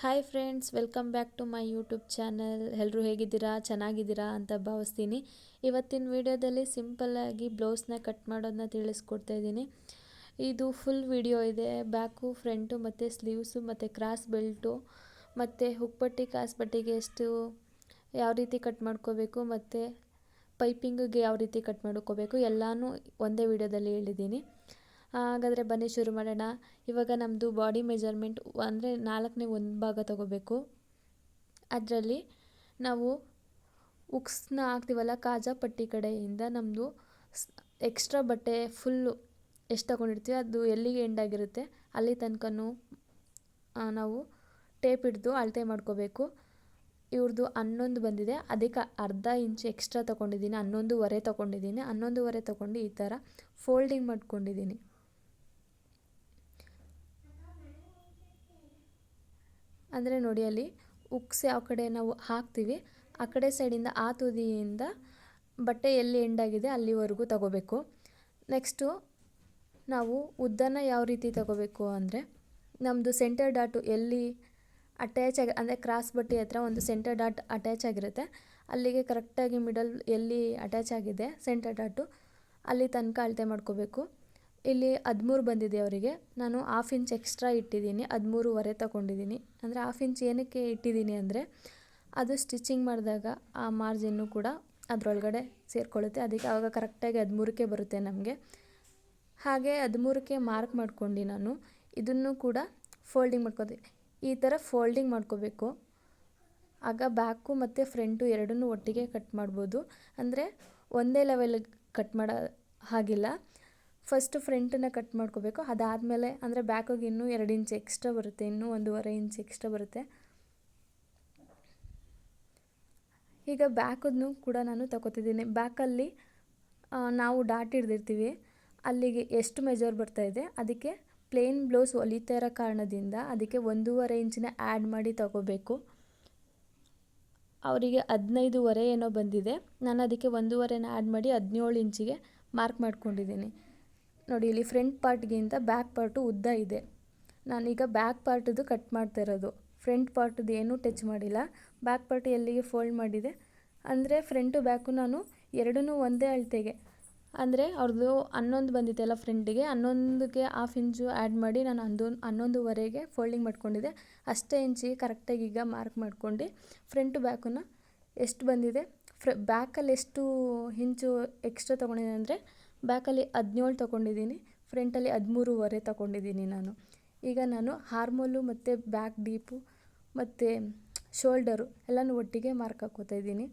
Hi friends welcome back to my YouTube channel ಎಲ್ಲರೂ ಹೇಗಿದ್ದೀರಾ? ಚೆನ್ನಾಗಿದ್ದೀರಾ ಅಂತ ಭಾವಿಸ್ತೀನಿ. ಇವತ್ತಿನ ವಿಡಿಯೋದಲ್ಲಿ ಸಿಂಪಲ್ಲಾಗಿ ಬ್ಲೌಸ್ನ ಕಟ್ ಮಾಡೋದನ್ನ ತಿಳಿಸ್ಕೊಡ್ತಾ ಇದ್ದೀನಿ. ಇದು ಫುಲ್ ವಿಡಿಯೋ ಇದೆ. ಬ್ಯಾಕು ಫ್ರಂಟು ಮತ್ತು ಸ್ಲೀವ್ಸು ಮತ್ತು ಕ್ರಾಸ್ ಬೆಲ್ಟು ಮತ್ತು ಹುಕ್ಪಟ್ಟಿ ಕ್ರಾಸ್ ಬಟ್ಟಿಗೆ ಎಷ್ಟು ಯಾವ ರೀತಿ ಕಟ್ ಮಾಡ್ಕೋಬೇಕು ಮತ್ತು ಪೈಪಿಂಗಿಗೆ ಯಾವ ರೀತಿ ಕಟ್ ಮಾಡ್ಕೋಬೇಕು ಎಲ್ಲನೂ ಒಂದೇ ವಿಡಿಯೋದಲ್ಲಿ ಹೇಳಿದ್ದೀನಿ. ಹಾಗಾದರೆ ಬನ್ನಿ ಶುರು ಮಾಡೋಣ. ಇವಾಗ ನಮ್ಮದು ಬಾಡಿ ಮೆಜರ್ಮೆಂಟ್ ಅಂದರೆ ನಾಲ್ಕನೇ ಒಂದು ಭಾಗ ತಗೋಬೇಕು. ಅದರಲ್ಲಿ ನಾವು ಉಕ್ಸ್ನ ಹಾಕ್ತೀವಲ್ಲ ಕಾಜಾ ಪಟ್ಟಿ ಕಡೆಯಿಂದ ನಮ್ಮದು ಎಕ್ಸ್ಟ್ರಾ ಬಟ್ಟೆ ಫುಲ್ಲು ಎಷ್ಟು ತಗೊಂಡಿರ್ತೀವಿ ಅದು ಎಲ್ಲಿಗೆ ಎಂಡ್ ಆಗಿರುತ್ತೆ ಅಲ್ಲಿ ತನಕನೂ ನಾವು ಟೇಪ್ ಹಿಡಿದು ಅಳತೆ ಮಾಡ್ಕೋಬೇಕು. ಇವ್ರದ್ದು ಹನ್ನೊಂದು ಬಂದಿದೆ. ಅದಕ್ಕೆ ಅರ್ಧ ಇಂಚ್ ಎಕ್ಸ್ಟ್ರಾ ತೊಗೊಂಡಿದ್ದೀನಿ, ಹನ್ನೊಂದುವರೆ ತೊಗೊಂಡಿದ್ದೀನಿ, ಹನ್ನೊಂದುವರೆ ತೊಗೊಂಡು ಈ ಥರ ಫೋಲ್ಡಿಂಗ್ ಮಾಡ್ಕೊಂಡಿದ್ದೀನಿ. ಅಂದರೆ ನೋಡಿ ಅಲ್ಲಿ ಉಕ್ಸ್ ಯಾವ ಕಡೆ ನಾವು ಹಾಕ್ತೀವಿ, ಆ ಕಡೆ ಸೈಡಿಂದ ಆ ತುದಿಯಿಂದ ಬಟ್ಟೆ ಎಲ್ಲಿ ಎಂಡಾಗಿದೆ ಅಲ್ಲಿವರೆಗೂ ತಗೋಬೇಕು. ನೆಕ್ಸ್ಟು ನಾವು ಉದ್ದನ ಯಾವ ರೀತಿ ತಗೋಬೇಕು ಅಂದರೆ ನಮ್ಮದು ಸೆಂಟರ್ ಡಾಟು ಎಲ್ಲಿ ಅಟ್ಯಾಚ್ ಆಗಿ, ಅಂದರೆ ಕ್ರಾಸ್ ಬಟ್ಟೆ ಹತ್ರ ಒಂದು ಸೆಂಟರ್ ಡಾಟ್ ಅಟ್ಯಾಚ್ ಆಗಿರುತ್ತೆ, ಅಲ್ಲಿಗೆ ಕರೆಕ್ಟಾಗಿ ಮಿಡಲ್ ಎಲ್ಲಿ ಅಟ್ಯಾಚ್ ಆಗಿದೆ ಸೆಂಟರ್ ಡಾಟು ಅಲ್ಲಿ ತನಕ ಅಳತೆ ಮಾಡ್ಕೋಬೇಕು. ಇಲ್ಲಿ ಹದಿಮೂರು ಬಂದಿದೆ ಅವರಿಗೆ. ನಾನು ಹಾಫ್ ಇಂಚ್ ಎಕ್ಸ್ಟ್ರಾ ಇಟ್ಟಿದ್ದೀನಿ. ಹದಿಮೂರುವರೆ ತಗೊಂಡಿದ್ದೀನಿ. ಅಂದರೆ ಹಾಫ್ ಇಂಚ್ ಏನಕ್ಕೆ ಇಟ್ಟಿದ್ದೀನಿ ಅಂದರೆ, ಅದು ಸ್ಟಿಚಿಂಗ್ ಮಾಡಿದಾಗ ಆ ಮಾರ್ಜಿನ್ನು ಕೂಡ ಅದರೊಳಗಡೆ ಸೇರಿಕೊಳ್ಳುತ್ತೆ. ಅದಕ್ಕೆ ಆವಾಗ ಕರೆಕ್ಟಾಗಿ ಹದಿಮೂರಕ್ಕೆ ಬರುತ್ತೆ ನಮಗೆ. ಹಾಗೆ ಹದಿಮೂರಕ್ಕೆ ಮಾರ್ಕ್ ಮಾಡ್ಕೊಂಡು ನಾನು. ಇದನ್ನು ಕೂಡ ಫೋಲ್ಡಿಂಗ್ ಮಾಡ್ಕೋತೀನಿ ಈ ಥರ ಫೋಲ್ಡಿಂಗ್ ಮಾಡ್ಕೋಬೇಕು. ಆಗ ಬ್ಯಾಕು ಮತ್ತು ಫ್ರಂಟು ಎರಡನ್ನೂ ಒಟ್ಟಿಗೆ ಕಟ್ ಮಾಡ್ಬೋದು. ಅಂದರೆ ಒಂದೇ ಲೆವೆಲ್ ಕಟ್ ಮಾಡೋ ಹಾಗಿಲ್ಲ. ಫಸ್ಟ್ ಫ್ರಂಟನ್ನು ಕಟ್ ಮಾಡ್ಕೋಬೇಕು. ಅದಾದಮೇಲೆ ಅಂದರೆ ಬ್ಯಾಕಿಗೆ ಇನ್ನೂ ಎರಡು ಇಂಚ್ ಎಕ್ಸ್ಟ್ರಾ ಬರುತ್ತೆ. ಇನ್ನೂ ಒಂದೂವರೆ ಇಂಚ್ ಎಕ್ಸ್ಟ್ರಾ ಬರುತ್ತೆ. ಈಗ ಬ್ಯಾಕನ್ನು ಕೂಡ ನಾನು ತಗೋತಿದ್ದೀನಿ. ಬ್ಯಾಕಲ್ಲಿ ನಾವು ಡಾಟ್ ಹಿಡ್ದಿರ್ತೀವಿ. ಅಲ್ಲಿಗೆ ಎಷ್ಟು ಮೆಜರ್ ಬರ್ತಾ ಇದೆ? ಅದಕ್ಕೆ ಪ್ಲೇನ್ ಬ್ಲೌಸ್ ಹೊಲಿತಾ ಇರೋ ಕಾರಣದಿಂದ ಅದಕ್ಕೆ ಒಂದೂವರೆ ಇಂಚಿನ ಆ್ಯಡ್ ಮಾಡಿ ತಗೋಬೇಕು. ಅವರಿಗೆ ಹದಿನೈದುವರೆ ಏನೋ ಬಂದಿದೆ. ನಾನು ಅದಕ್ಕೆ ಒಂದೂವರೆನ ಆ್ಯಡ್ ಮಾಡಿ ಹದಿನೇಳು ಇಂಚಿಗೆ ಮಾರ್ಕ್ ಮಾಡ್ಕೊಂಡಿದ್ದೀನಿ. ನೋಡಿ, ಇಲ್ಲಿ ಫ್ರಂಟ್ ಪಾರ್ಟ್ಗಿಂತ ಬ್ಯಾಕ್ ಪಾರ್ಟು ಉದ್ದ ಇದೆ. ನಾನೀಗ ಬ್ಯಾಕ್ ಪಾರ್ಟದು ಕಟ್ ಮಾಡ್ತಾ ಇರೋದು. ಫ್ರಂಟ್ ಪಾರ್ಟದು ಏನೂ ಟಚ್ ಮಾಡಿಲ್ಲ. ಬ್ಯಾಕ್ ಪಾರ್ಟ್ ಎಲ್ಲಿಗೆ ಫೋಲ್ಡ್ ಮಾಡಿದೆ? ಅಂದರೆ ಫ್ರಂಟು ಬ್ಯಾಕು ನಾನು ಎರಡೂ ಒಂದೇ ಅಳತೆಗೆ. ಅಂದರೆ ಅವ್ರದ್ದು ಹನ್ನೊಂದು ಬಂದಿತ್ತಲ್ಲ ಫ್ರೆಂಡಿಗೆ ಹನ್ನೊಂದಕ್ಕೆ ಹಾಫ್ ಇಂಚು ಆ್ಯಡ್ ಮಾಡಿ ನಾನು ಹನ್ನೊಂದು ಹನ್ನೊಂದುವರೆಗೆ ಫೋಲ್ಡಿಂಗ್ ಮಾಡ್ಕೊಂಡಿದ್ದೆ. ಅಷ್ಟೇ ಇಂಚಿಗೆ ಕರೆಕ್ಟಾಗಿ ಈಗ ಮಾರ್ಕ್ ಮಾಡ್ಕೊಂಡು ಫ್ರಂಟು ಬ್ಯಾಕನ್ನು ಎಷ್ಟು ಬಂದಿದೆ? ಫ್ರ ಬ್ಯಾಕಲ್ಲಿ ಎಷ್ಟು ಇಂಚು ಎಕ್ಸ್ಟ್ರಾ ತೊಗೊಂಡಿದೆ ಅಂದರೆ ಬ್ಯಾಕಲ್ಲಿ ಹದಿನೇಳು ತೊಗೊಂಡಿದ್ದೀನಿ, ಫ್ರಂಟಲ್ಲಿ ಹದಿಮೂರುವರೆ ತೊಗೊಂಡಿದ್ದೀನಿ ನಾನು. ಈಗ ನಾನು ಹಾರ್ಮೋಲು ಮತ್ತು ಬ್ಯಾಕ್ ಡೀಪು ಮತ್ತು ಶೋಲ್ಡರು ಎಲ್ಲನೂ ಒಟ್ಟಿಗೆ ಮಾರ್ಕ್ ಹಾಕೋತಾ ಇದ್ದೀನಿ.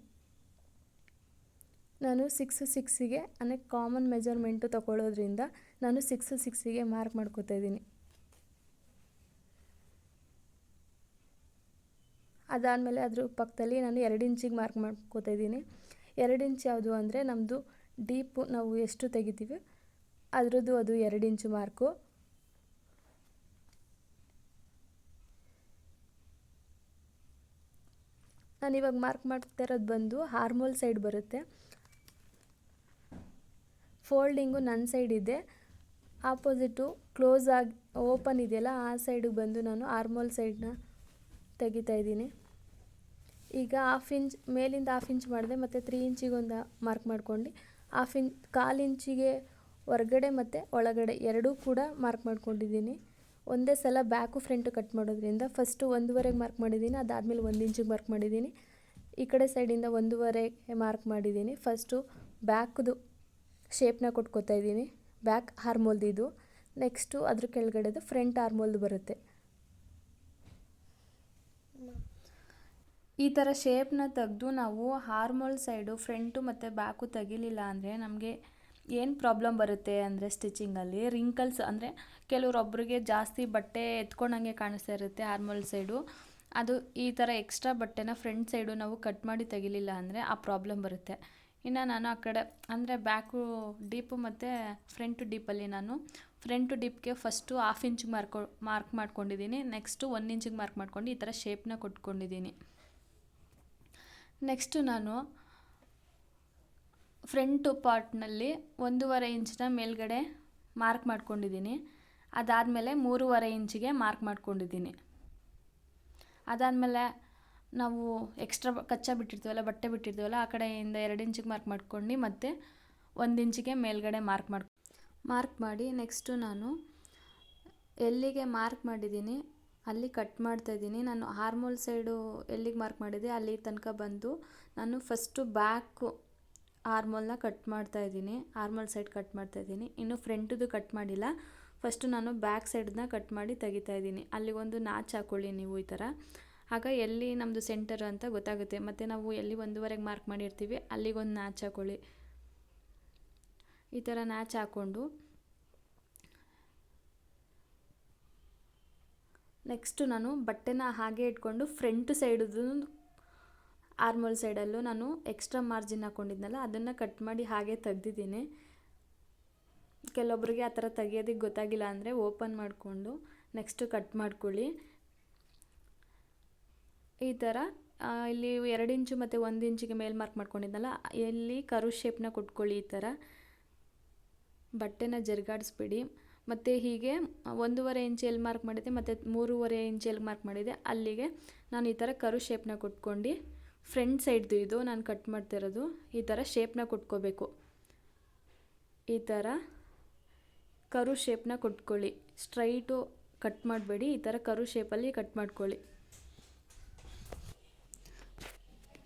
ನಾನು ಸಿಕ್ಸ್ ಸಿಕ್ಸಿಗೆ, ಅಂದರೆ ಕಾಮನ್ ಮೆಜರ್ಮೆಂಟು ತೊಗೊಳ್ಳೋದ್ರಿಂದ ನಾನು ಸಿಕ್ಸ್ ಸಿಕ್ಸಿಗೆ ಮಾರ್ಕ್ ಮಾಡ್ಕೋತಾ ಇದ್ದೀನಿ. ಅದಾದಮೇಲೆ ಅದ್ರ ಪಕ್ಕದಲ್ಲಿ ನಾನು ಎರಡು ಇಂಚಿಗೆ ಮಾರ್ಕ್ ಮಾಡ್ಕೋತಾ ಇದ್ದೀನಿ. ಎರಡು ಇಂಚ್ ಯಾವುದು ಅಂದರೆ ನಮ್ಮದು ಡೀಪು ನಾವು ಎಷ್ಟು ತೆಗಿತೀವಿ? ಅದರದ್ದು ಅದು ಎರಡು ಇಂಚು ಮಾರ್ಕು. ನಾನು ಇವಾಗ ಮಾರ್ಕ್ ಮಾಡ್ತಾ ಇರೋದು ಬಂದು ಹಾರ್ಮೋಲ್ ಸೈಡ್ ಬರುತ್ತೆ. ಫೋಲ್ಡಿಂಗು ನನ್ನ ಸೈಡ್ ಇದೆ. ಆಪೋಸಿಟು ಕ್ಲೋಸ್ ಆಗಿ ಓಪನ್ ಇದೆಯಲ್ಲ ಆ ಸೈಡಿಗೆ ಬಂದು ನಾನು ಆರ್ಮೋಲ್ ಸೈಡನ್ನ ತೆಗಿತಾ ಇದ್ದೀನಿ. ಈಗ ಹಾಫ್ ಇಂಚ್ ಮೇಲಿಂದ ಹಾಫ್ ಇಂಚ್ ಮಾಡಿದೆ, ಮತ್ತು ತ್ರೀ ಇಂಚಿಗೊಂದು ಮಾರ್ಕ್ ಮಾಡ್ಕೊಂಡು ಹಾಫ್ ಇಂಚ್ ಕಾಲು ಇಂಚಿಗೆ ಹೊರಗಡೆ ಮತ್ತು ಒಳಗಡೆ ಎರಡೂ ಕೂಡ ಮಾರ್ಕ್ ಮಾಡ್ಕೊಂಡಿದ್ದೀನಿ. ಒಂದೇ ಸಲ ಬ್ಯಾಕು ಫ್ರಂಟು ಕಟ್ ಮಾಡೋದ್ರಿಂದ ಫಸ್ಟು ಒಂದೂವರೆಗೆ ಮಾರ್ಕ್ ಮಾಡಿದ್ದೀನಿ, ಅದಾದಮೇಲೆ ಒಂದು ಇಂಚಿಗೆ ಮಾರ್ಕ್ ಮಾಡಿದ್ದೀನಿ. ಈ ಕಡೆ ಸೈಡಿಂದ ಒಂದೂವರೆಗೆ ಮಾರ್ಕ್ ಮಾಡಿದ್ದೀನಿ. ಫಸ್ಟು ಬ್ಯಾಕ್ದು ಶೇಪ್ನ ಕೊಟ್ಕೋತಾ ಇದ್ದೀನಿ. ಬ್ಯಾಕ್ ಹಾರ್ಮೋಲ್ದು ಇದು ನೆಕ್ಸ್ಟು ಅದ್ರ ಕೆಳಗಡೆದು ಫ್ರಂಟ್ ಹಾರ್ಮೋಲ್ದು ಬರುತ್ತೆ. ಈ ಥರ ಶೇಪ್ನ ತೆಗೆದು ನಾವು ಹಾರ್ಮೋಲ್ ಸೈಡು ಫ್ರಂಟು ಮತ್ತು ಬ್ಯಾಕು ತೆಗಿಲಿಲ್ಲ ಅಂದರೆ ನಮಗೆ ಏನು ಪ್ರಾಬ್ಲಮ್ ಬರುತ್ತೆ ಅಂದರೆ ಸ್ಟಿಚಿಂಗಲ್ಲಿ ರಿಂಕಲ್ಸ್ ಅಂದರೆ ಕೆಲವ್ರೊಬ್ಬರಿಗೆ ಜಾಸ್ತಿ ಬಟ್ಟೆ ಎತ್ಕೊಂಡಂಗೆ ಕಾಣಿಸ್ತಾ ಇರುತ್ತೆ ಹಾರ್ಮೋಲ್ ಸೈಡು ಅದು ಈ ಥರ ಎಕ್ಸ್ಟ್ರಾ ಬಟ್ಟೆನ ಫ್ರಂಟ್ ಸೈಡು ನಾವು ಕಟ್ ಮಾಡಿ ತೆಗಿಲಿಲ್ಲ ಅಂದರೆ ಆ ಪ್ರಾಬ್ಲಮ್ ಬರುತ್ತೆ. ಇನ್ನು ನಾನು ಆ ಕಡೆ ಅಂದರೆ ಬ್ಯಾಕು ಡೀಪು ಮತ್ತು ಫ್ರಂಟು ಡೀಪಲ್ಲಿ ನಾನು ಫ್ರಂಟು ಡೀಪ್ಗೆ ಫಸ್ಟು ಹಾಫ್ ಇಂಚಿಗೆ ಮಾರ್ಕೊ ಮಾರ್ಕ್ ಮಾಡ್ಕೊಂಡಿದ್ದೀನಿ. ನೆಕ್ಸ್ಟು ಒನ್ ಇಂಚಿಗೆ ಮಾರ್ಕ್ ಮಾಡ್ಕೊಂಡು ಈ ಥರ ಶೇಪ್ನ ಕೊಟ್ಕೊಂಡಿದ್ದೀನಿ. ನೆಕ್ಸ್ಟು ನಾನು ಫ್ರಂಟು ಪಾರ್ಟ್ನಲ್ಲಿ ಒಂದೂವರೆ ಇಂಚಿನ ಮೇಲ್ಗಡೆ ಮಾರ್ಕ್ ಮಾಡ್ಕೊಂಡಿದ್ದೀನಿ. ಅದಾದಮೇಲೆ ಮೂರುವರೆ ಇಂಚಿಗೆ ಮಾರ್ಕ್ ಮಾಡ್ಕೊಂಡಿದ್ದೀನಿ. ಅದಾದಮೇಲೆ ನಾವು ಎಕ್ಸ್ಟ್ರಾ ಕಚ್ಚಾ ಬಿಟ್ಟಿರ್ತೀವಲ್ಲ, ಬಟ್ಟೆ ಬಿಟ್ಟಿರ್ತೀವಲ್ಲ, ಆ ಕಡೆಯಿಂದ ಎರಡು ಇಂಚಿಗೆ ಮಾರ್ಕ್ ಮಾಡ್ಕೊಂಡು ಮತ್ತು ಒಂದು ಇಂಚಿಗೆ ಮೇಲ್ಗಡೆ ಮಾರ್ಕ್ ಮಾಡ್ಕೊ ಮಾರ್ಕ್ ಮಾಡಿ ನೆಕ್ಸ್ಟು ನಾನು ಎಲ್ಲಿಗೆ ಮಾರ್ಕ್ ಮಾಡಿದ್ದೀನಿ? ಅಲ್ಲಿ ಕಟ್ ಮಾಡ್ತಾ ಇದ್ದೀನಿ. ನಾನು ಹಾರ್ಮೋಲ್ ಸೈಡು ಎಲ್ಲಿಗೆ ಮಾರ್ಕ್ ಮಾಡಿದೆ ಅಲ್ಲಿ ತನಕ ಬಂದು ನಾನು ಫಸ್ಟು ಬ್ಯಾಕು ಆರ್ಮೋಲ್ನ ಕಟ್ ಮಾಡ್ತಾ ಇದ್ದೀನಿ. ಆರ್ಮೋಲ್ ಸೈಡ್ ಕಟ್ ಮಾಡ್ತಾ ಇದ್ದೀನಿ. ಇನ್ನು ಫ್ರಂಟದು ಕಟ್ ಮಾಡಿಲ್ಲ. ಫಸ್ಟು ನಾನು ಬ್ಯಾಕ್ ಸೈಡನ್ನ ಕಟ್ ಮಾಡಿ ತೆಗಿತಾ ಇದ್ದೀನಿ. ಅಲ್ಲಿಗೊಂದು ನಾಚ್ ಹಾಕ್ಕೊಳ್ಳಿ ನೀವು ಈ ಥರ ಆಗ ಎಲ್ಲಿ ನಮ್ಮದು ಸೆಂಟರ್ ಅಂತ ಗೊತ್ತಾಗುತ್ತೆ. ಮತ್ತು ನಾವು ಎಲ್ಲಿ ಒಂದೂವರೆಗೆ ಮಾರ್ಕ್ ಮಾಡಿರ್ತೀವಿ ಅಲ್ಲಿಗೊಂದು ನಾಚ್ ಹಾಕ್ಕೊಳ್ಳಿ ಈ ಥರ ನಾಚ್ ಹಾಕ್ಕೊಂಡು ನೆಕ್ಸ್ಟು ನಾನು ಬಟ್ಟೆನ ಹಾಗೆ ಇಟ್ಕೊಂಡು ಫ್ರಂಟ್ ಸೈಡದು ಆರ್ಮೋಲ್ ಸೈಡಲ್ಲೂ ನಾನು ಎಕ್ಸ್ಟ್ರಾ ಮಾರ್ಜಿನ್ ಹಾಕ್ಕೊಂಡಿದ್ನಲ್ಲ ಅದನ್ನು ಕಟ್ ಮಾಡಿ ಹಾಗೆ ತೆಗ್ದಿದ್ದೀನಿ. ಕೆಲವೊಬ್ಬರಿಗೆ ಆ ಥರ ತೆಗಿಯೋದಕ್ಕೆ ಗೊತ್ತಾಗಿಲ್ಲ ಅಂದರೆ ಓಪನ್ ಮಾಡಿಕೊಂಡು ನೆಕ್ಸ್ಟು ಕಟ್ ಮಾಡ್ಕೊಳ್ಳಿ. ಈ ಥರ ಇಲ್ಲಿ ಎರಡು ಇಂಚು ಮತ್ತು ಒಂದು ಇಂಚಿಗೆ ಮೇಲ್ ಮಾರ್ಕ್ ಮಾಡ್ಕೊಂಡಿದ್ನಲ್ಲ ಇಲ್ಲಿ ಕರು ಶೇಪ್ನ ಕೊಟ್ಕೊಳ್ಳಿ ಈ ಥರ. ಬಟ್ಟೆನ ಜರುಗಾಡಿಸ್ಬಿಡಿ. ಮತ್ತು ಹೀಗೆ ಒಂದೂವರೆ ಇಂಚ್ ಎಲ್ಲಿ ಮಾರ್ಕ್ ಮಾಡಿದೆ, ಮತ್ತು ಮೂರುವರೆ ಇಂಚ್ ಮಾರ್ಕ್ ಮಾಡಿದೆ. ಅಲ್ಲಿಗೆ ನಾನು ಈ ಥರ ಕರು ಶೇಪ್ನ ಕೊಟ್ಕೊಂಡು ಫ್ರಂಟ್ ಸೈಡ್ದು ಇದು ನಾನು ಕಟ್ ಮಾಡ್ತಿರೋದು ಈ ಥರ ಶೇಪ್ನ ಕೊಟ್ಕೋಬೇಕು. ಈ ಥರ ಕರು ಶೇಪ್ನ ಕೊಟ್ಕೊಳ್ಳಿ. ಸ್ಟ್ರೈಟು ಕಟ್ ಮಾಡಬೇಡಿ, ಈ ಥರ ಕರು ಶೇಪಲ್ಲಿ ಕಟ್ ಮಾಡ್ಕೊಳ್ಳಿ.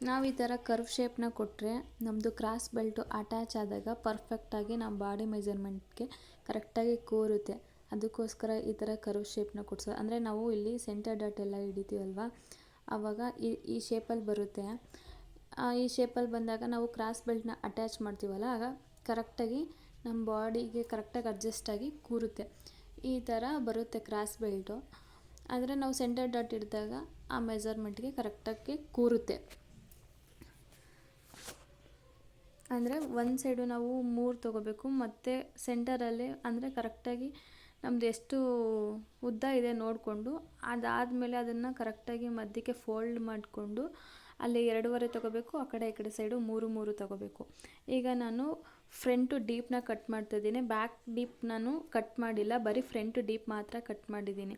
ನಾವು ಈ ಥರ ಕರ್ವ್ ಶೇಪ್ನ ಕೊಟ್ಟರೆ ನಮ್ಮದು ಕ್ರಾಸ್ ಬೆಲ್ಟು ಅಟ್ಯಾಚ್ ಆದಾಗ ಪರ್ಫೆಕ್ಟಾಗಿ ನಮ್ಮ ಬಾಡಿ ಮೆಜರ್ಮೆಂಟ್ಗೆ ಕರೆಕ್ಟಾಗಿ ಕೂರುತ್ತೆ. ಅದಕ್ಕೋಸ್ಕರ ಈ ಥರ ಕರ್ವ್ ಶೇಪ್ನ ಕೊಡ್ಸೋ ಅಂದರೆ ನಾವು ಇಲ್ಲಿ ಸೆಂಟರ್ ಡಾಟ್ ಎಲ್ಲ ಹಿಡಿತೀವಲ್ವ? ಆವಾಗ ಈ ಈ ಶೇಪಲ್ಲಿ ಬರುತ್ತೆ. ಈ ಶೇಪಲ್ಲಿ ಬಂದಾಗ ನಾವು ಕ್ರಾಸ್ ಬೆಲ್ಟ್ನ ಅಟ್ಯಾಚ್ ಮಾಡ್ತೀವಲ್ಲ, ಆಗ ಕರೆಕ್ಟಾಗಿ ನಮ್ಮ ಬಾಡಿಗೆ ಕರೆಕ್ಟಾಗಿ ಅಡ್ಜಸ್ಟ್ ಆಗಿ ಕೂರುತ್ತೆ. ಈ ಥರ ಬರುತ್ತೆ ಕ್ರಾಸ್ ಬೆಲ್ಟು ಆದರೆ ನಾವು ಸೆಂಟರ್ ಡಾಟ್ ಇಡಿದಾಗ ಆ ಮೆಜರ್ಮೆಂಟ್ಗೆ ಕರೆಕ್ಟಾಗಿ ಕೂರುತ್ತೆ. ಅಂದರೆ ಒಂದು ಸೈಡು ನಾವು ಮೂರು ತೊಗೋಬೇಕು, ಮತ್ತು ಸೆಂಟರಲ್ಲಿ ಅಂದರೆ ಕರೆಕ್ಟಾಗಿ ನಮ್ಮದು ಎಷ್ಟು ಉದ್ದ ಇದೆ ನೋಡಿಕೊಂಡು, ಅದಾದಮೇಲೆ ಅದನ್ನು ಕರೆಕ್ಟಾಗಿ ಮಧ್ಯಕ್ಕೆ ಫೋಲ್ಡ್ ಮಾಡಿಕೊಂಡು ಅಲ್ಲಿ ಎರಡೂವರೆ ತೊಗೋಬೇಕು, ಆ ಕಡೆ ಈ ಕಡೆ ಸೈಡು ಮೂರು ಮೂರು ತೊಗೋಬೇಕು. ಈಗ ನಾನು ಫ್ರಂಟು ಡೀಪ್ನ ಕಟ್ ಮಾಡ್ತಾಯಿದ್ದೀನಿ ಬ್ಯಾಕ್ ಡೀಪ್ ನಾನು ಕಟ್ ಮಾಡಿಲ್ಲ, ಬರೀ ಫ್ರಂಟ್ ಡೀಪ್ ಮಾತ್ರ ಕಟ್ ಮಾಡಿದ್ದೀನಿ.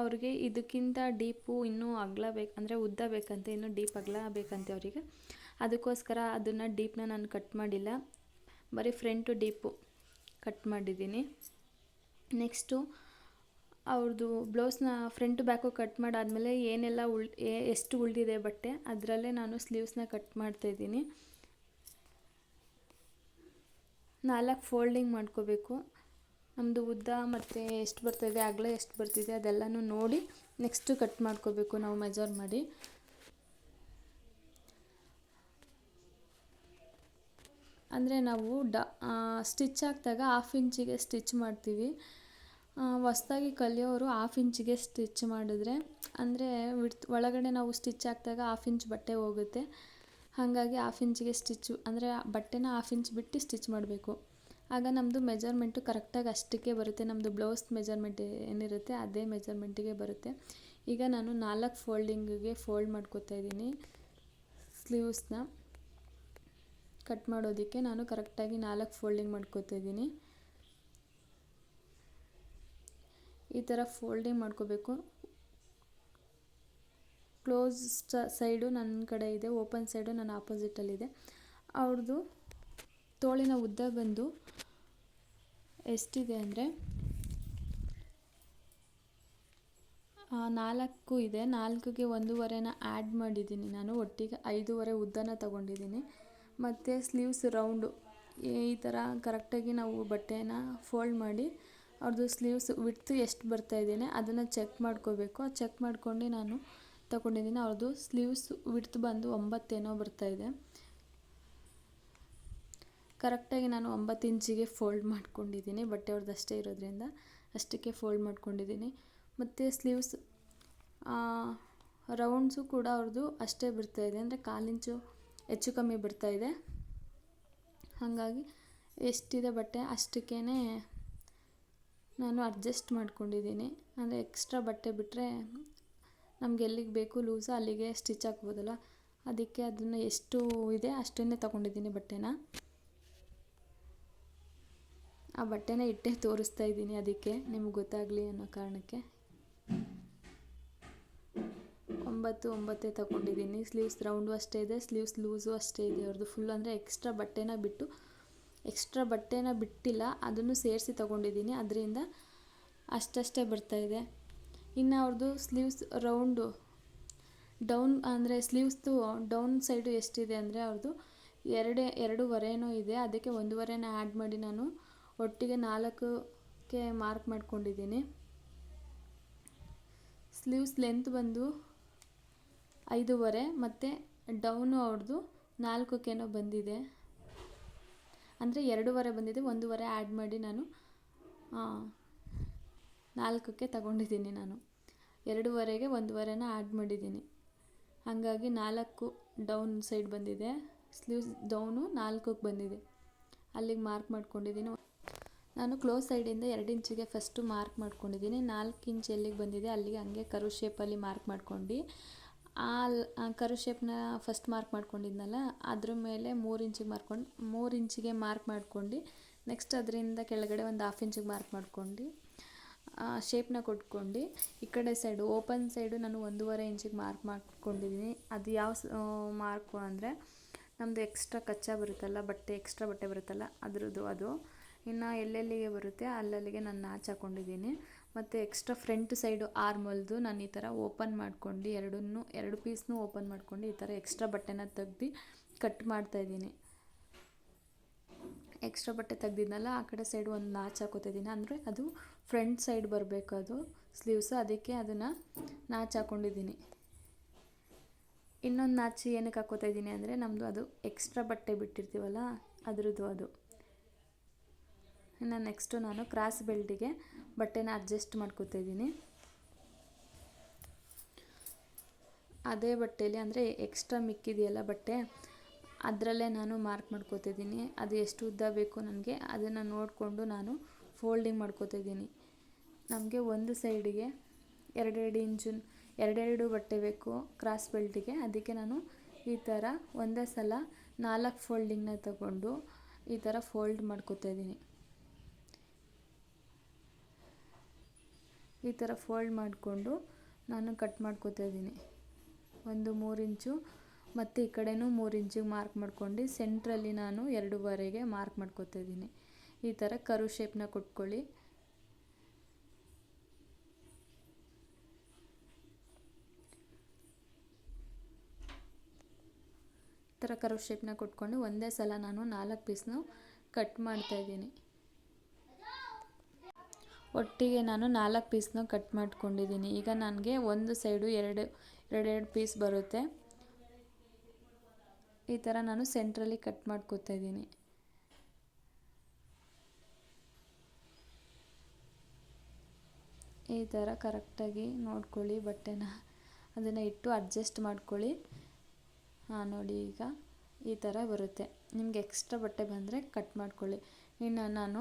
ಅವ್ರಿಗೆ ಇದಕ್ಕಿಂತ ಡೀಪು ಇನ್ನೂ ಅಗಲ ಬೇಕು, ಅಂದರೆ ಉದ್ದ ಬೇಕಂತೆ, ಇನ್ನೂ ಡೀಪ್ ಅಗಲ ಬೇಕಂತೆ ಅವರಿಗೆ. ಅದಕ್ಕೋಸ್ಕರ ಅದನ್ನು ಡೀಪ್ನ ನಾನು ಕಟ್ ಮಾಡಿಲ್ಲ. ಬರೀ ಫ್ರಂಟು ಡೀಪು ಕಟ್ ಮಾಡಿದ್ದೀನಿ. ನೆಕ್ಸ್ಟು ಅವ್ರದ್ದು ಬ್ಲೌಸ್ನ ಫ್ರಂಟ್ ಬ್ಯಾಕು ಕಟ್ ಮಾಡಾದಮೇಲೆ ಏನೆಲ್ಲ ಉಳ್ ಎಷ್ಟು ಉಳಿದಿದೆ ಬಟ್ಟೆ, ಅದರಲ್ಲೇ ನಾನು ಸ್ಲೀವ್ಸ್ನ ಕಟ್ ಮಾಡ್ತಾಯಿದ್ದೀನಿ ನಾಲ್ಕು ಫೋಲ್ಡಿಂಗ್ ಮಾಡ್ಕೋಬೇಕು. ನಮ್ಮದು ಉದ್ದ ಮತ್ತು ಎಷ್ಟು ಬರ್ತಾಯಿದೆ ಅಗಲ ಎಷ್ಟು ಬರ್ತಿದೆ ಅದೆಲ್ಲನೂ ನೋಡಿ ನೆಕ್ಸ್ಟು ಕಟ್ ಮಾಡ್ಕೋಬೇಕು. ನಾವು ಮೆಜರ್ ಮಾಡಿ. ಅಂದರೆ ನಾವು ಡ ಸ್ಟಿಚ್ ಹಾಕಿದಾಗ ಹಾಫ್ ಇಂಚಿಗೆ ಸ್ಟಿಚ್ ಮಾಡ್ತೀವಿ. ಹೊಸ್ದಾಗಿ ಕಲಿಯೋರು ಹಾಫ್ ಇಂಚಿಗೆ ಸ್ಟಿಚ್ ಮಾಡಿದ್ರೆ, ಅಂದರೆ ವಿಡ್ತ್, ಒಳಗಡೆ ನಾವು ಸ್ಟಿಚ್ ಹಾಕಿದಾಗ ಹಾಫ್ ಇಂಚ್ ಬಟ್ಟೆ ಹೋಗುತ್ತೆ. ಹಾಗಾಗಿ ಹಾಫ್ ಇಂಚಿಗೆ ಸ್ಟಿಚ್ಚು ಅಂದರೆ ಬಟ್ಟೆನ ಹಾಫ್ ಇಂಚ್ ಬಿಟ್ಟು ಸ್ಟಿಚ್ ಮಾಡಬೇಕು. ಆಗ ನಮ್ಮದು ಮೆಜರ್ಮೆಂಟು ಕರೆಕ್ಟಾಗಿ ಅಷ್ಟಕ್ಕೆ ಬರುತ್ತೆ. ನಮ್ಮದು ಬ್ಲೌಸ್ ಮೆಜರ್ಮೆಂಟ್ ಏನಿರುತ್ತೆ, ಅದೇ ಮೆಜರ್ಮೆಂಟಿಗೆ ಬರುತ್ತೆ. ಈಗ ನಾನು ನಾಲ್ಕು ಫೋಲ್ಡಿಂಗಿಗೆ ಫೋಲ್ಡ್ ಮಾಡ್ಕೋತಾ ಇದ್ದೀನಿ ಸ್ಲೀವ್ಸ್ನ ಕಟ್ ಮಾಡೋದಕ್ಕೆ ನಾನು ಕರೆಕ್ಟಾಗಿ ನಾಲ್ಕು ಫೋಲ್ಡಿಂಗ್ ಮಾಡ್ಕೋತಿದ್ದೀನಿ ಈ ಥರ ಫೋಲ್ಡಿಂಗ್ ಮಾಡ್ಕೋಬೇಕು. ಕ್ಲೋಸ್ ಸೈಡು ನನ್ನ ಕಡೆ ಇದೆ, ಓಪನ್ ಸೈಡು ನನ್ನ ಆಪೋಸಿಟಲ್ಲಿದೆ ಅವ್ರದ್ದು ತೋಳಿನ ಉದ್ದ ಬಂದು ಎಷ್ಟಿದೆ ಅಂದರೆ ನಾಲ್ಕು ಇದೆ. ನಾಲ್ಕಿಗೆ ಒಂದೂವರೆನ ಆ್ಯಡ್ ಮಾಡಿದ್ದೀನಿ ನಾನು. ಒಟ್ಟಿಗೆ ಐದೂವರೆ ಉದ್ದನ ತಗೊಂಡಿದ್ದೀನಿ. ಮತ್ತು ಸ್ಲೀವ್ಸ್ ರೌಂಡು ಈ ಥರ ಕರೆಕ್ಟಾಗಿ ನಾವು ಬಟ್ಟೆನ ಫೋಲ್ಡ್ ಮಾಡಿ ಅವ್ರದ್ದು ಸ್ಲೀವ್ಸ್ ವಿಡ್ತ್ ಎಷ್ಟು ಬರ್ತಾ ಇದ್ದೇನೆ ಅದನ್ನು ಚೆಕ್ ಮಾಡ್ಕೋಬೇಕು. ಚೆಕ್ ಮಾಡ್ಕೊಂಡು ನಾನು ತಗೊಂಡಿದ್ದೀನಿ ಅವ್ರದ್ದು ಸ್ಲೀವ್ಸ್ ವಿಡ್ತ್ ಬಂದು ಒಂಬತ್ತೇನೋ ಬರ್ತಾಯಿದೆ ಕರೆಕ್ಟಾಗಿ ನಾನು ಒಂಬತ್ತು ಇಂಚಿಗೆ ಫೋಲ್ಡ್ ಮಾಡ್ಕೊಂಡಿದ್ದೀನಿ. ಬಟ್ಟೆ ಅವ್ರದ್ದು ಅಷ್ಟೇ ಇರೋದ್ರಿಂದ ಅಷ್ಟಕ್ಕೆ ಫೋಲ್ಡ್ ಮಾಡ್ಕೊಂಡಿದ್ದೀನಿ. ಮತ್ತು ಸ್ಲೀವ್ಸ್ ರೌಂಡ್ಸು ಕೂಡ ಅವ್ರದ್ದು ಅಷ್ಟೇ ಬರ್ತಾಯಿದೆ ಅಂದರೆ ಕಾಲಿಂಚು ಹೆಚ್ಚು ಕಮ್ಮಿ ಇದೆ. ಹಾಗಾಗಿ ಎಷ್ಟಿದೆ ಬಟ್ಟೆ ಅಷ್ಟಕ್ಕೇ ನಾನು ಅಡ್ಜಸ್ಟ್ ಮಾಡ್ಕೊಂಡಿದ್ದೀನಿ. ಅಂದರೆ ಎಕ್ಸ್ಟ್ರಾ ಬಟ್ಟೆ ಬಿಟ್ಟರೆ ನಮ್ಗೆ ಎಲ್ಲಿಗೆ ಬೇಕು ಲೂಸ ಅಲ್ಲಿಗೆ ಸ್ಟಿಚ್ ಹಾಕ್ಬೋದಲ್ಲ? ಅದಕ್ಕೆ ಅದನ್ನು ಎಷ್ಟು ಇದೆ ಅಷ್ಟನ್ನೇ ತಗೊಂಡಿದ್ದೀನಿ ಬಟ್ಟೆನ. ಆ ಬಟ್ಟೆನ ಇಟ್ಟೆ ತೋರಿಸ್ತಾ ಇದ್ದೀನಿ ಅದಕ್ಕೆ ನಿಮ್ಗೆ ಗೊತ್ತಾಗಲಿ ಅನ್ನೋ ಕಾರಣಕ್ಕೆ. ಒಂಬತ್ತು ಒಂಬತ್ತೇ ತಗೊಂಡಿದ್ದೀನಿ. ಸ್ಲೀವ್ಸ್ ರೌಂಡು ಅಷ್ಟೇ ಇದೆ, ಸ್ಲೀವ್ಸ್ ಲೂಸು ಅಷ್ಟೇ ಇದೆ ಅವ್ರದ್ದು ಫುಲ್ ಅಂದರೆ ಎಕ್ಸ್ಟ್ರಾ ಬಟ್ಟೆನ ಬಿಟ್ಟು ಎಕ್ಸ್ಟ್ರಾ ಬಟ್ಟೆನ ಬಿಟ್ಟಿಲ್ಲ, ಅದನ್ನು ಸೇರಿಸಿ ತಗೊಂಡಿದ್ದೀನಿ. ಅದರಿಂದ ಅಷ್ಟಷ್ಟೇ ಬರ್ತಾಯಿದೆ ಇನ್ನು ಅವ್ರದ್ದು ಸ್ಲೀವ್ಸ್ ರೌಂಡು, ಡೌನ್ ಅಂದರೆ ಸ್ಲೀವ್ಸ್ದು ಡೌನ್ ಸೈಡು ಎಷ್ಟಿದೆ ಅಂದರೆ ಅವ್ರದ್ದು ಎರಡೇ, ಎರಡೂವರೆನೂ ಇದೆ. ಅದಕ್ಕೆ ಒಂದೂವರೆನ ಆ್ಯಡ್ ಮಾಡಿ ನಾನು ಒಟ್ಟಿಗೆ ನಾಲ್ಕಕ್ಕೆ ಮಾರ್ಕ್ ಮಾಡ್ಕೊಂಡಿದ್ದೀನಿ. ಸ್ಲೀವ್ಸ್ ಲೆಂತ್ ಬಂದು ಐದೂವರೆ ಮತ್ತು ಡೌನು ಅವ್ರದ್ದು ನಾಲ್ಕಕ್ಕೇನೋ ಬಂದಿದೆ. ಅಂದರೆ ಎರಡೂವರೆ ಬಂದಿದೆ, ಒಂದೂವರೆ ಆ್ಯಡ್ ಮಾಡಿ ನಾನು ನಾಲ್ಕಕ್ಕೆ ತಗೊಂಡಿದ್ದೀನಿ ನಾನು. ಎರಡೂವರೆಗೆ ಒಂದೂವರೆನ ಆ್ಯಡ್ ಮಾಡಿದ್ದೀನಿ. ಹಾಗಾಗಿ ನಾಲ್ಕು ಡೌನ್ ಸೈಡ್ ಬಂದಿದೆ. ಸ್ಲೀವ್ಸ್ ಡೌನು ನಾಲ್ಕಕ್ಕೆ ಬಂದಿದೆ. ಅಲ್ಲಿಗೆ ಮಾರ್ಕ್ ಮಾಡ್ಕೊಂಡಿದ್ದೀನಿ. ನಾನು ಕ್ಲೋಸ್ ಸೈಡಿಂದ ಎರಡು ಇಂಚಿಗೆ ಫಸ್ಟು ಮಾರ್ಕ್ ಮಾಡ್ಕೊಂಡಿದ್ದೀನಿ. ನಾಲ್ಕು ಇಂಚ್ ಎಲ್ಲಿಗೆ ಬಂದಿದೆ, ಅಲ್ಲಿಗೆ ಹಂಗೆ ಕರು ಶೇಪಲ್ಲಿ ಮಾರ್ಕ್ ಮಾಡ್ಕೊಂಡು. ಆ ಕರು ಶೇಪ್ನ ಫಸ್ಟ್ ಮಾರ್ಕ್ ಮಾಡ್ಕೊಂಡಿದ್ನಲ್ಲ, ಅದ್ರ ಮೇಲೆ ಮೂರು ಇಂಚಿಗೆ ಮಾರ್ಕೊಂಡು ಮೂರು ಇಂಚಿಗೆ ಮಾರ್ಕ್ ಮಾಡ್ಕೊಂಡು ನೆಕ್ಸ್ಟ್ ಅದರಿಂದ ಕೆಳಗಡೆ ಒಂದು ಹಾಫ್ ಇಂಚಿಗೆ ಮಾರ್ಕ್ ಮಾಡ್ಕೊಂಡು ಶೇಪ್ನ ಕೊಟ್ಕೊಂಡು, ಈ ಕಡೆ ಸೈಡು ಓಪನ್ ಸೈಡು ನಾನು ಒಂದೂವರೆ ಇಂಚಿಗೆ ಮಾರ್ಕ್ ಮಾಡ್ಕೊಂಡಿದ್ದೀನಿ ಅದು ಯಾವ ಮಾರ್ಕು ಅಂದರೆ ನಮ್ಮದು ಎಕ್ಸ್ಟ್ರಾ ಕಚ್ಚಾ ಬರುತ್ತಲ್ಲ, ಬಟ್ಟೆ ಎಕ್ಸ್ಟ್ರಾ ಬಟ್ಟೆ ಬರುತ್ತಲ್ಲ, ಅದರದ್ದು ಅದು. ಇನ್ನು ಎಲ್ಲೆಲ್ಲಿಗೆ ಬರುತ್ತೆ, ಅಲ್ಲಲ್ಲಿಗೆ ನಾನು ನಾಚ್ ಹಾಕ್ಕೊಂಡಿದ್ದೀನಿ ಮತ್ತು ಎಕ್ಸ್ಟ್ರಾ ಫ್ರಂಟ್ ಸೈಡು ಆರ್ಮಲ್ದು ನಾನು ಈ ಥರ ಓಪನ್ ಮಾಡ್ಕೊಂಡು, ಎರಡನ್ನೂ, ಎರಡು ಪೀಸ್ನೂ ಓಪನ್ ಮಾಡ್ಕೊಂಡು ಈ ಥರ ಎಕ್ಸ್ಟ್ರಾ ಬಟ್ಟೆನ ತೆಗ್ದು ಕಟ್ ಮಾಡ್ತಾಯಿದ್ದೀನಿ ಎಕ್ಸ್ಟ್ರಾ ಬಟ್ಟೆ ತೆಗ್ದಿದ್ನಲ್ಲ, ಆ ಕಡೆ ಸೈಡ್ ಒಂದು ನಾಚ್ ಹಾಕೋತಿದ್ದೀನಿ ಅಂದರೆ ಅದು ಫ್ರಂಟ್ ಸೈಡ್ ಬರಬೇಕು ಅದು ಸ್ಲೀವ್ಸು ಅದಕ್ಕೆ ಅದನ್ನು ನಾಚ್ ಹಾಕ್ಕೊಂಡಿದ್ದೀನಿ ಇನ್ನೊಂದು ನಾಚಿ ಏನಕ್ಕೆ ಹಾಕೋತಾ ಇದ್ದೀನಿ ಅಂದರೆ ನಮ್ಮದು ಅದು ಎಕ್ಸ್ಟ್ರಾ ಬಟ್ಟೆ ಬಿಟ್ಟಿರ್ತೀವಲ್ಲ, ಅದರದ್ದು ಅದು. ಇನ್ನು ನೆಕ್ಸ್ಟು ನಾನು ಕ್ರಾಸ್ ಬೆಲ್ಟಿಗೆ ಬಟ್ಟೆನ ಅಡ್ಜಸ್ಟ್ ಮಾಡ್ಕೋತಾ ಇದ್ದೀನಿ. ಅದೇ ಬಟ್ಟೆಯಲ್ಲಿ ಅಂದರೆ ಎಕ್ಸ್ಟ್ರಾ ಮಿಕ್ಕಿದೆಯಲ್ಲ ಬಟ್ಟೆ, ಅದರಲ್ಲೇ ನಾನು ಮಾರ್ಕ್ ಮಾಡ್ಕೋತಿದ್ದೀನಿ ಅದು ಎಷ್ಟು ಉದ್ದ ಬೇಕು ನನಗೆ ಅದನ್ನು ನೋಡಿಕೊಂಡು ನಾನು ಫೋಲ್ಡಿಂಗ್ ಮಾಡ್ಕೋತಿದ್ದೀನಿ ನಮಗೆ ಒಂದು ಸೈಡಿಗೆ ಎರಡೆರಡು ಇಂಚು ಎರಡೆರಡು ಬಟ್ಟೆ ಬೇಕು ಕ್ರಾಸ್ ಬೆಲ್ಟಿಗೆ. ಅದಕ್ಕೆ ನಾನು ಈ ಥರ ಒಂದೇ ಸಲ ನಾಲ್ಕು ಫೋಲ್ಡಿಂಗ್ನ ತಗೊಂಡು ಈ ಥರ ಫೋಲ್ಡ್ ಮಾಡ್ಕೋತಾ ಇದ್ದೀನಿ. ಈ ಥರ ಫೋಲ್ಡ್ ಮಾಡಿಕೊಂಡು ನಾನು ಕಟ್ ಮಾಡ್ಕೋತಾ ಇದ್ದೀನಿ. ಒಂದು ಮೂರು ಇಂಚು ಮತ್ತು ಈ ಕಡೆನೂ ಮೂರು ಇಂಚಿಗೆ ಮಾರ್ಕ್ ಮಾಡ್ಕೊಂಡು ಸೆಂಟ್ರಲ್ಲಿ ನಾನು ಎರಡೂವರೆಗೆ ಮಾರ್ಕ್ ಮಾಡ್ಕೋತಾ ಇದ್ದೀನಿ. ಈ ಥರ ಕರು ಶೇಪ್ನ ಕೊಟ್ಕೊಳ್ಳಿ. ಈ ಥರ ಕರು ಶೇಪ್ನ ಕೊಟ್ಕೊಂಡು ಒಂದೇ ಸಲ ನಾನು ನಾಲ್ಕು ಪೀಸ್ನು ಕಟ್ ಮಾಡ್ತಾಯಿದ್ದೀನಿ ಒಟ್ಟಿಗೆ ನಾನು ನಾಲ್ಕು ಪೀಸ್ನ ಕಟ್ ಮಾಡ್ಕೊಂಡಿದ್ದೀನಿ. ಈಗ ನನಗೆ ಒಂದು ಸೈಡು ಎರಡು ಎರಡೆರಡು ಪೀಸ್ ಬರುತ್ತೆ. ಈ ಥರ ನಾನು ಸೆಂಟ್ರಲ್ಲಿ ಕಟ್ ಮಾಡ್ಕೋತಾ ಇದ್ದೀನಿ. ಈ ಥರ ಕರೆಕ್ಟಾಗಿ ನೋಡ್ಕೊಳ್ಳಿ ಬಟ್ಟೆನ. ಅದನ್ನು ಇಟ್ಟು ಅಡ್ಜಸ್ಟ್ ಮಾಡ್ಕೊಳ್ಳಿ. ಹಾಂ, ನೋಡಿ ಈಗ ಈ ಥರ ಬರುತ್ತೆ. ನಿಮಗೆ ಎಕ್ಸ್ಟ್ರಾ ಬಟ್ಟೆ ಬಂದರೆ ಕಟ್ ಮಾಡ್ಕೊಳ್ಳಿ. ಇನ್ನು ನಾನು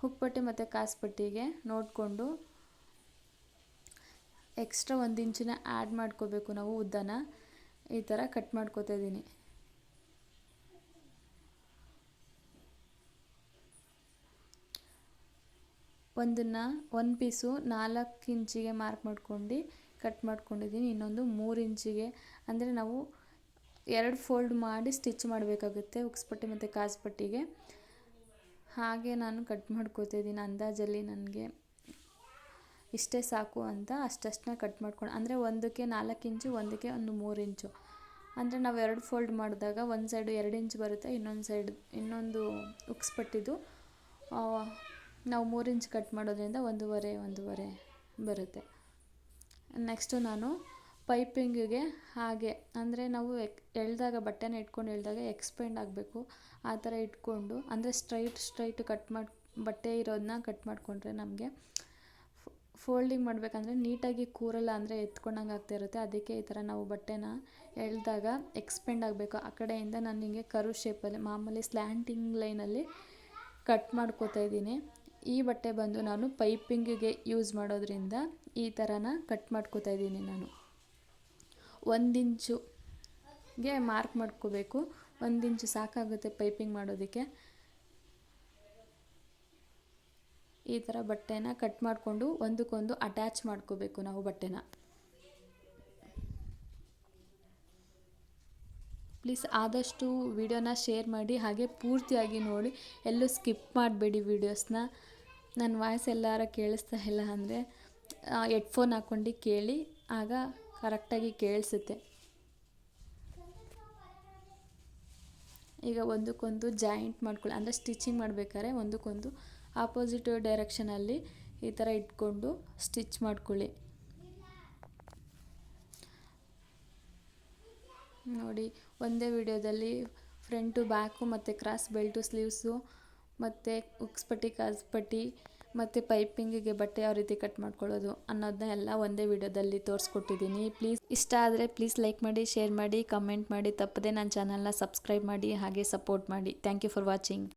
ಹುಕ್ ಮತ್ತು ಕಾಸ್ಪಟ್ಟಿಗೆ ನೋಡಿಕೊಂಡು ಎಕ್ಸ್ಟ್ರಾ ಒಂದು ಇಂಚಿನ ಆ್ಯಡ್ ಮಾಡ್ಕೋಬೇಕು ನಾವು ಉದ್ದನ. ಈ ಥರ ಕಟ್ ಮಾಡ್ಕೋತಾ ಇದ್ದೀನಿ. ಒಂದನ್ನು ಒಂದು ಪೀಸು ನಾಲ್ಕು ಇಂಚಿಗೆ ಮಾರ್ಕ್ ಮಾಡ್ಕೊಂಡು ಕಟ್ ಮಾಡ್ಕೊಂಡಿದ್ದೀನಿ. ಇನ್ನೊಂದು ಮೂರು ಇಂಚಿಗೆ. ಅಂದರೆ ನಾವು ಎರಡು ಫೋಲ್ಡ್ ಮಾಡಿ ಸ್ಟಿಚ್ ಮಾಡಬೇಕಾಗುತ್ತೆ ಉಕ್ಸ್ಪಟ್ಟಿ ಮತ್ತು ಕಾಸು ಪಟ್ಟಿಗೆ ಹಾಗೆ ನಾನು ಕಟ್ ಮಾಡ್ಕೋತಾ ಇದ್ದೀನಿ ಅಂದಾಜಲ್ಲಿ ನನಗೆ ಇಷ್ಟೇ ಸಾಕು ಅಂತ ಅಷ್ಟಷ್ಟನ್ನ ಕಟ್ ಮಾಡ್ಕೊಂಡು, ಅಂದರೆ ಒಂದಕ್ಕೆ ನಾಲ್ಕು ಇಂಚು, ಒಂದಕ್ಕೆ ಒಂದು ಮೂರು ಇಂಚು. ಅಂದರೆ ನಾವು ಎರಡು ಫೋಲ್ಡ್ ಮಾಡಿದಾಗ ಒಂದು ಸೈಡು ಎರಡು ಇಂಚ್ ಬರುತ್ತೆ, ಇನ್ನೊಂದು ಸೈಡ್ ಇನ್ನೊಂದು ಉಕ್ಸ್ಪಟ್ಟಿದ್ದು ನಾವು ಮೂರು ಇಂಚ್ ಕಟ್ ಮಾಡೋದ್ರಿಂದ ಒಂದೂವರೆ ಒಂದೂವರೆ ಬರುತ್ತೆ. ನೆಕ್ಸ್ಟು ನಾನು ಪೈಪಿಂಗಿಗೆ ಹಾಗೆ, ಅಂದರೆ ನಾವು ಎಕ್, ಎಳೆದಾಗ ಬಟ್ಟೆನ ಇಟ್ಕೊಂಡು ಎಳೆದಾಗ ಎಕ್ಸ್ಪೆಂಡ್ ಆಗಬೇಕು, ಆ ಥರ ಇಟ್ಕೊಂಡು, ಅಂದರೆ ಸ್ಟ್ರೈಟ್ ಸ್ಟ್ರೈಟ್ ಕಟ್ ಮಾಡಿ, ಬಟ್ಟೆ ಇರೋದನ್ನ ಕಟ್ ಮಾಡಿಕೊಂಡ್ರೆ ನಮಗೆ ಫೋಲ್ಡಿಂಗ್ ಮಾಡಬೇಕಂದ್ರೆ ನೀಟಾಗಿ ಕೂರಲ್ಲ ಅಂದರೆ ಎತ್ಕೊಂಡಂಗೆ ಆಗ್ತಾ ಇರುತ್ತೆ. ಅದಕ್ಕೆ ಈ ಥರ ನಾವು ಬಟ್ಟೆನ ಎಳೆದಾಗ ಎಕ್ಸ್ಪೆಂಡ್ ಆಗಬೇಕು. ಆ ಕಡೆಯಿಂದ ನಾನು ಹಿಂಗೆ ಕರು ಶೇಪಲ್ಲಿ, ಮಾಮೂಲಿ ಸ್ಲ್ಯಾಂಟಿಂಗ್ ಲೈನಲ್ಲಿ ಕಟ್ ಮಾಡ್ಕೋತಾ ಇದ್ದೀನಿ. ಈ ಬಟ್ಟೆ ಬಂದು ನಾನು ಪೈಪಿಂಗಿಗೆ ಯೂಸ್ ಮಾಡೋದ್ರಿಂದ ಈ ಥರನ ಕಟ್ ಮಾಡ್ಕೋತಾ ಇದ್ದೀನಿ ನಾನು. ಒಂದು ಇಂಚುಗೆ ಮಾರ್ಕ್ ಮಾಡ್ಕೋಬೇಕು. ಒಂದಿಂಚು ಸಾಕಾಗುತ್ತೆ ಪೈಪಿಂಗ್ ಮಾಡೋದಕ್ಕೆ. ಈ ಥರ ಬಟ್ಟೆನ ಕಟ್ ಮಾಡಿಕೊಂಡು ಒಂದಕ್ಕೊಂದು ಅಟ್ಯಾಚ್ ಮಾಡ್ಕೋಬೇಕು ನಾವು ಬಟ್ಟೆನ. ಪ್ಲೀಸ್ ಆದಷ್ಟು ವಿಡಿಯೋನ ಶೇರ್ ಮಾಡಿ, ಹಾಗೆ ಪೂರ್ತಿಯಾಗಿ ನೋಡಿ. ಎಲ್ಲೂ ಸ್ಕಿಪ್ ಮಾಡಬೇಡಿ ವೀಡಿಯೋಸ್ನ ನನ್ನ ವಾಯ್ಸ್ ಎಲ್ಲಾರ ಕೇಳಿಸ್ತಾ ಇಲ್ಲ ಅಂದರೆ ಹೆಡ್ಫೋನ್ ಹಾಕ್ಕೊಂಡು ಕೇಳಿ. ಆಗ ಕರೆಕ್ಟಾಗಿ ಕೇಳಿಸುತ್ತೆ. ಈಗ ಒಂದಕ್ಕೊಂದು ಜಾಯಿಂಟ್ ಮಾಡ್ಕೊಳ್ಳಿ. ಅಂದರೆ ಸ್ಟಿಚಿಂಗ್ ಮಾಡಬೇಕಾದ್ರೆ ಒಂದಕ್ಕೊಂದು ಆಪೋಸಿಟ್ ಡೈರೆಕ್ಷನಲ್ಲಿ ಈ ಥರ ಇಟ್ಕೊಂಡು ಸ್ಟಿಚ್ ಮಾಡ್ಕೊಳ್ಳಿ. ನೋಡಿ, ಒಂದೇ ವಿಡಿಯೋದಲ್ಲಿ ಫ್ರಂಟು ಬ್ಯಾಕು ಮತ್ತು ಕ್ರಾಸ್ ಬೆಲ್ಟು ಸ್ಲೀವ್ಸು ಮತ್ತು ಉಕ್ಸ್ಪಟ್ಟಿ ಕಾಸ್ಪಟ್ಟಿ ಕಾಸ್ ಪಟ್ಟಿ ಮತ್ತು ಪೈಪಿಂಗಿಗೆ ಬಟ್ಟೆ ಯಾವ ರೀತಿ ಕಟ್ ಮಾಡ್ಕೊಳ್ಳೋದು ಅನ್ನೋದನ್ನ ಎಲ್ಲ ಒಂದೇ ವಿಡಿಯೋದಲ್ಲಿ ತೋರಿಸ್ಕೊಟ್ಟಿದ್ದೀನಿ. ಪ್ಲೀಸ್ ಇಷ್ಟ ಆದರೆ ಪ್ಲೀಸ್ ಲೈಕ್ ಮಾಡಿ ಶೇರ್ ಮಾಡಿ ಕಮೆಂಟ್ ಮಾಡಿ, ತಪ್ಪದೆ ನನ್ನ ಚಾನಲ್ನ ಸಬ್ಸ್ಕ್ರೈಬ್ ಮಾಡಿ, ಹಾಗೆ ಸಪೋರ್ಟ್ ಮಾಡಿ. Thank you for watching